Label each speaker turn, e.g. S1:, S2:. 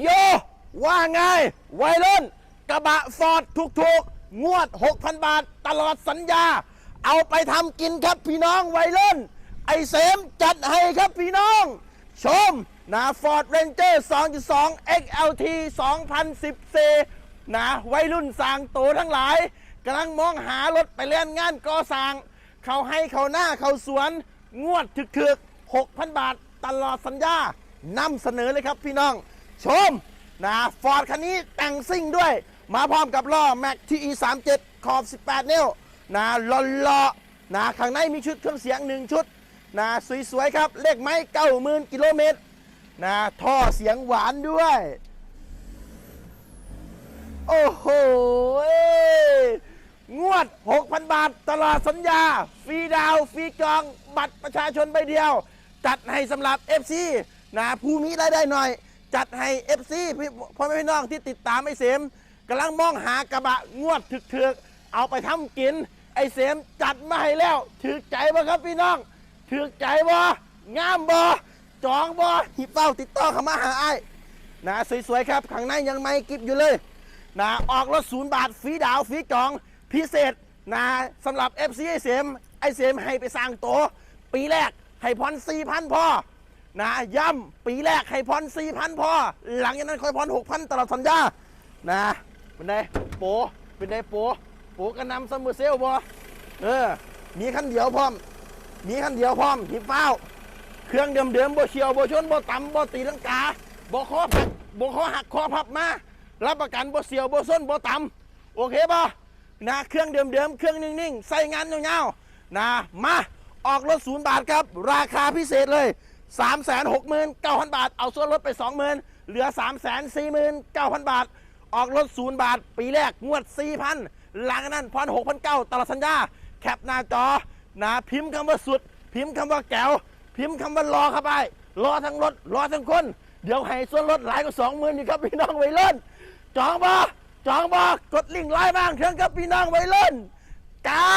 S1: โย ว่าไง วัยรุ่น กระบะฟอร์ดถูกๆ งวด 6,000 บาท ตลอดสัญญา เอาไปทำกินครับพี่น้องวัยรุ่น ไอเสมจัดให้ครับพี่น้อง ชมนะฟอร์ดเรนเจอร์2.2 XLT 2014นะวัยรุ่นสางโตทั้งหลายกำลังมองหารถไปเล่นงานก่อสร้าง เขาให้เขาหน้าเขาสวน งวดถึกๆ 6,000 บาท ตลอดสัญญานำเสนอเลยครับพี่น้อง ชมนะฟอร์ดคันนี้แต่งซิ่งด้วย มาพร้อมกับล้อ Mac TE 37ขอบ 18 นิ้วนะลอลอนะข้างในมีชุดเครื่องเสียงหนึ่งชุดนะสวยๆครับ เลขไม้เก้าหมื่นกิโลเมตรนะท่อเสียงหวานด้วย โอ้โหงวด 6,000 บาทตลอดสัญญา ฟรีดาวฟรีจอง บัตรประชาชนใบเดียว จัดให้สำหรับ FC นะผู้มีรายได้หน่อย จัดให้ FC พี่พ่อแม่พี่น้องที่ติดตามไอ้เสมกำลังมองหากระบะงวดถึกๆเอาไปทำกิน ไอ้เสมจัดมาให้แล้วถือใจบ่ครับพี่น้องถือใจบ่งามบ่จองบ่หิเป้าติดต่อเข้ามาหาไอ้ายนะสวยๆครับข้างในยังไม่กิบอยู่เลย นะออกรถศูนย์บาทฟรีดาวฟรีจองพิเศษนะสำหรับ FC ไอเสมไอเสมให้ไปสร้างโตวปีแรกให้พร4,000พอ นะย้ำปีแรกให้พร4,000พอ หลังจากนั้นค่อยพร6,000ตลอดสัญญานะเป็นไงโปเป็นไงโปโปกระนำซัมเมอร์เซลบอเออ มีคันเดียวพร้อม มีคันเดียวพร้อมหิบเฝ้า เครื่องเดิมๆบ่เฉียวบ่ชนบ่ต่ำบ่ตีลังกาบ่คอพักบ่คอหักคอพับมารับประกันบ่เสียวบ่ส้นบ่ต่ำโอเคป่ะนะเครื่องเดิมๆเครื่องนิ่งๆใส่งานยาวๆนะมาออกรถศูนย์บาทครับ ราคาพิเศษเลย 3 6 9 0 0 0 บาท เอาส่วนลดไป 20,000 เหลือ 3 4 9 0 0 0 บาท ออกรถศูนย์บาท ปีแรกงวด 4,000 หลังจากนั้นพร6,900ตลอดสัญญา แคปหน้าจอนะพิมพ์คำว่าสุด พิมพ์คำว่าแก้ว พิมพ์คำว่ารอเข้าไป รอทั้งรถ รอทั้งคน เดี๋ยวให้ส่วนลดหลายกว่าสองหมื่นนี่ครับพี่น้องไว้เล่นจองบ่จองบ่กดลิงก์ไลน์บ้างเชิญครับพี่น้องไว้เล่นเก้า